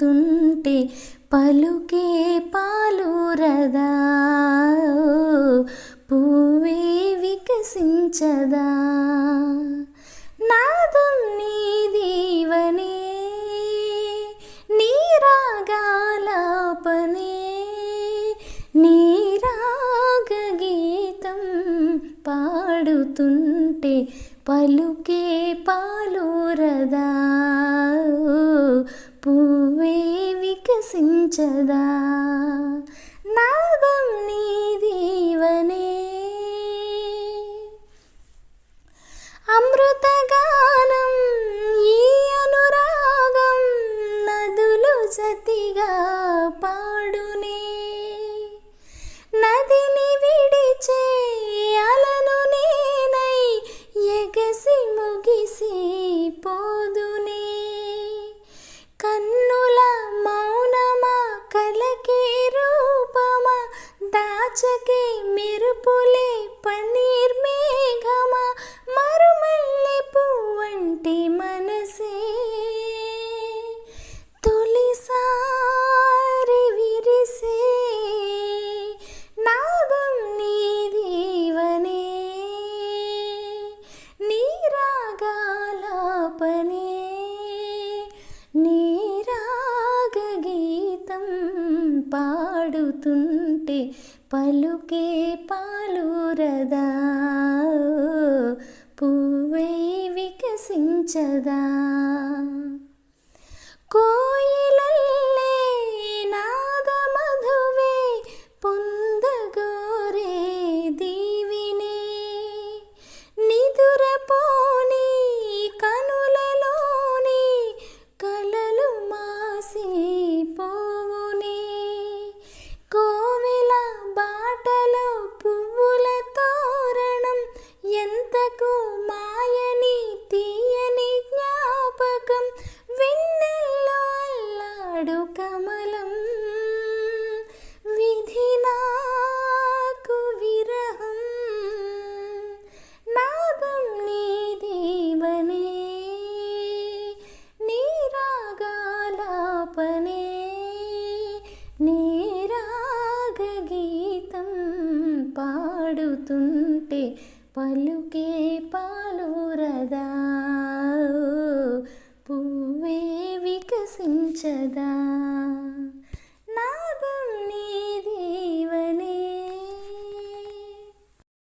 పలుకుతుంటే పలుకే పాలురదా పువ్వే వికసించదా. నాదం నీ దీవనే నీరాగాలాపనే నీరాగ గీతం పాడుతుంటే పలుకే పాలురదా పువ్వే వికసించదా దాచకే మెరుపులే పన్నీర్ మేఘమా మరుమల్లె పువ్వంటి మనసే తొలిసారి విరిసే నాదం నీ దీవనే నీరాగాలాపనే నీరాగ గీతం పాడుతుంటే పలుకే పాలురదా? పువ్వై వికసించదా? పాడుతుంటే పలుకే పాలురదా పువ్వే వికసించదా?